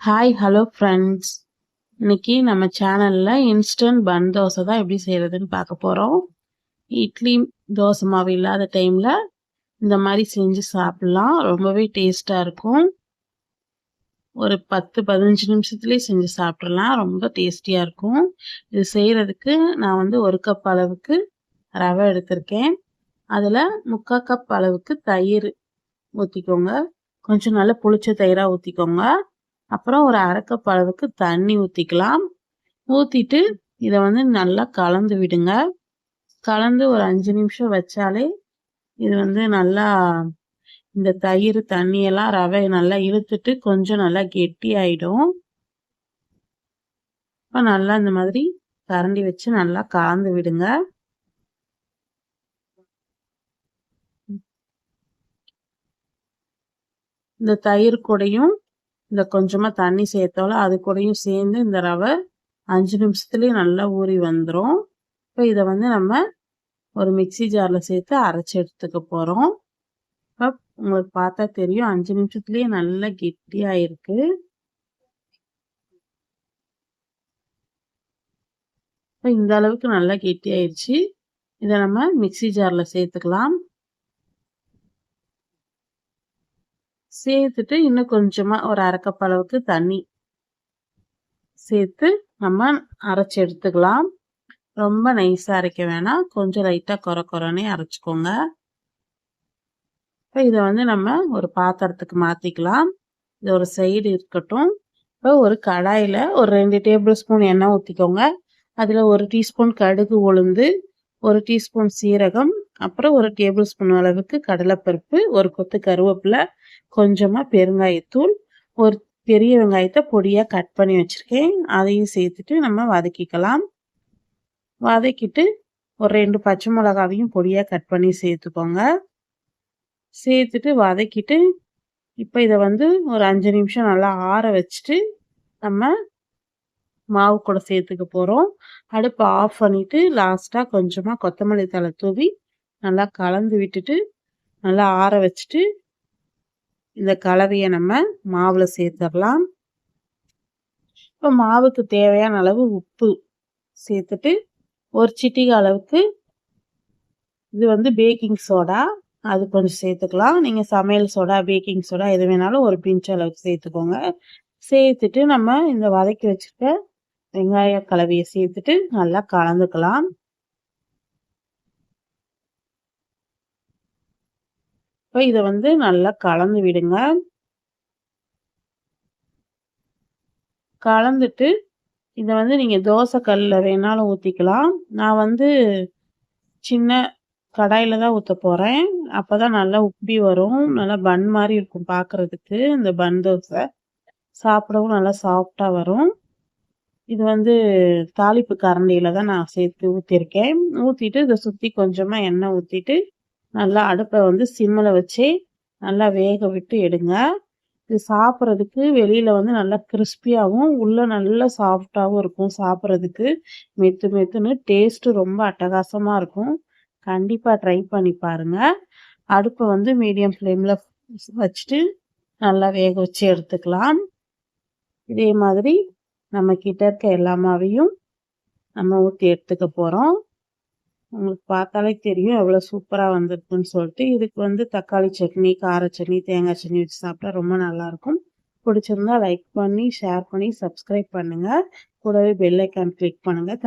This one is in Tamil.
ஹாய் ஹலோ ஃப்ரெண்ட்ஸ் இன்னைக்கு நம்ம சேனலில் இன்ஸ்டன்ட் பன் தோசை தான் எப்படி செய்கிறதுன்னு பார்க்க போகிறோம் இட்லி தோசை மாவு இல்லாத டைமில் இந்த மாதிரி செஞ்சு சாப்பிட்லாம். ரொம்பவே டேஸ்ட்டாக இருக்கும். ஒரு பத்து பதினஞ்சு நிமிஷத்துலேயே செஞ்சு சாப்பிட்றலாம் ரொம்ப டேஸ்டியாக இருக்கும். இது செய்கிறதுக்கு நான் வந்து ஒரு கப் அளவுக்கு ரவை எடுத்திருக்கேன். அதில் முக்கால் கப் அளவுக்கு தயிர் ஊற்றிக்கோங்க கொஞ்சம் நல்லா புளிச்ச தயிராக ஊற்றிக்கோங்க அப்புறம் ஒரு அரைக்கப் அளவுக்கு தண்ணி ஊற்றிக்கலாம் ஊற்றிட்டு இதை வந்து நல்லா கலந்து விடுங்க. கலந்து ஒரு அஞ்சு நிமிஷம் வச்சாலே இது வந்து நல்லா இந்த தயிர் தண்ணியெல்லாம் ரவை நல்லா இழுத்துட்டு கொஞ்சம் நல்லா கெட்டி ஆயிடும் இப்போ நல்லா இந்த மாதிரி கரண்டி வச்சு நல்லா கலந்து விடுங்க. இந்த தயிர் கூடையும் இந்த கொஞ்சமாக தண்ணி சேர்த்தோல அது கூடயும் சேர்ந்து இந்த ரவை அஞ்சு நிமிஷத்துலேயே நல்லா ஊறி வந்துடும் இப்போ இதை வந்து நம்ம ஒரு மிக்சி ஜாரில் சேர்த்து அரைச்சி எடுத்துக்க போகிறோம் இப்போ உங்களுக்கு பார்த்தா தெரியும் அஞ்சு நிமிஷத்துலேயே நல்லா கெட்டியாக இருக்கு இப்போ இந்த அளவுக்கு நல்லா கெட்டியாயிடுச்சு இதை நம்ம மிக்சி ஜாரில் சேர்த்துக்கலாம். சேர்த்துட்டு இன்னும் கொஞ்சமாக ஒரு அரைக்கப் அளவுக்கு தண்ணி. சேர்த்து நம்ம அரைச்சி எடுத்துக்கலாம். ரொம்ப நைஸாக அரைக்க வேணாம். கொஞ்சம் லைட்டாக குறை குறைனே அரைச்சிக்கோங்க. இப்போ இதை வந்து நம்ம ஒரு பாத்திரத்துக்கு மாற்றிக்கலாம் இது ஒரு சைடு இருக்கட்டும். இப்போ ஒரு கடாயில் ஒரு ரெண்டு டேபிள் ஸ்பூன் எண்ணெய் ஊற்றிக்கோங்க அதில் ஒரு டீஸ்பூன் கடுகு உளுந்து ஒரு டீஸ்பூன் சீரகம் அப்புறம் ஒரு டேபிள் ஸ்பூன் அளவுக்கு கடலைப்பருப்பு ஒரு கொத்து கருவேப்பிலை கொஞ்சமாக பெருங்காயத்தூள் ஒரு பெரிய வெங்காயத்தை பொடியாக கட் பண்ணி வச்சுருக்கேன். அதையும் சேர்த்துட்டு நம்ம வதக்கிக்கலாம். வதக்கிட்டு ஒரு ரெண்டு பச்சை மிளகாவையும் பொடியாக கட் பண்ணி சேர்த்துக்கோங்க. சேர்த்துட்டு வதக்கிட்டு இப்போ இதை வந்து ஒரு அஞ்சு நிமிஷம் நல்லா ஆற வச்சுட்டு நம்ம மாவு கூட சேர்த்துக்க போகிறோம் அடுப்பை ஆஃப் பண்ணிவிட்டு லாஸ்ட்டாக கொஞ்சமாக கொத்தமல்லி தலை தூவி நல்லா கலந்து விட்டுட்டு நல்லா ஆற வச்சுட்டு இந்த கலவையை நம்ம மாவில் சேர்த்துடலாம். இப்போ மாவுக்கு தேவையான அளவு உப்பு சேர்த்துட்டு ஒரு சிட்டிகை அளவுக்கு இது வந்து பேக்கிங் சோடா அது கொஞ்சம் சேர்த்துக்கலாம். நீங்கள் சமையல் சோடா பேக்கிங் சோடா எது வேணாலும் ஒரு பிஞ்ச் அளவுக்கு சேர்த்துக்கோங்க. சேர்த்துட்டு நம்ம இந்த வதக்கி வச்சுருக்க வெங்காய கலவையை சேர்த்துட்டு நல்லா கலந்துக்கலாம். இப்போ இதை வந்து நல்லா கலந்து விடுங்க. கலந்துட்டு இதை வந்து நீங்கள் தோசை கல்லில் வேணாலும் ஊற்றிக்கலாம் நான் வந்து சின்ன கடாயில் தான் ஊற்ற போகிறேன் அப்போ தான் நல்லா உப்பி வரும். நல்லா பன் மாதிரி இருக்கும் பார்க்குறதுக்கு இந்த பன் தோசை சாப்பிடவும் நல்லா சாஃப்டாக வரும். இது வந்து தாளிப்பு கரண்டியில் தான் நான் சேர்த்து ஊற்றிருக்கேன் ஊற்றிட்டு இதை சுற்றி கொஞ்சமாக எண்ணெய் ஊற்றிட்டு நல்லா அடுப்பை வந்து சிம்மில் வச்சு நல்லா வேக விட்டு எடுங்க. இது சாப்பிட்றதுக்கு வெளியில் வந்து நல்லா கிறிஸ்பியாகவும் உள்ளே நல்லா சாஃப்டாகவும் இருக்கும் சாப்பிட்றதுக்கு. மெத்து மெத்துன்னு டேஸ்ட்டு ரொம்ப அட்டகாசமாக இருக்கும். கண்டிப்பாக ட்ரை பண்ணி பாருங்கள் அடுப்பை வந்து மீடியம் ஃப்ளேமில் வச்சுட்டு நல்லா வேக வச்சு எடுத்துக்கலாம். இதே மாதிரி நம்ம கிட்ட இருக்க எல்லாமாவையும் நம்ம ஊற்றி எடுத்துக்க போகிறோம் உங்களுக்கு பார்த்தாலே தெரியும் எவ்வளோ சூப்பராக வந்திருக்குன்னு சொல்லிட்டு. இதுக்கு வந்து தக்காளி சட்னி கார சட்னி தேங்காய் சட்னி வச்சு சாப்பிட்டா ரொம்ப நல்லாயிருக்கும் பிடிச்சிருந்தா லைக் பண்ணி ஷேர் பண்ணி சப்ஸ்கிரைப் பண்ணுங்கள் கூடவே பெல் ஐக்கான் கிளிக் பண்ணுங்கள்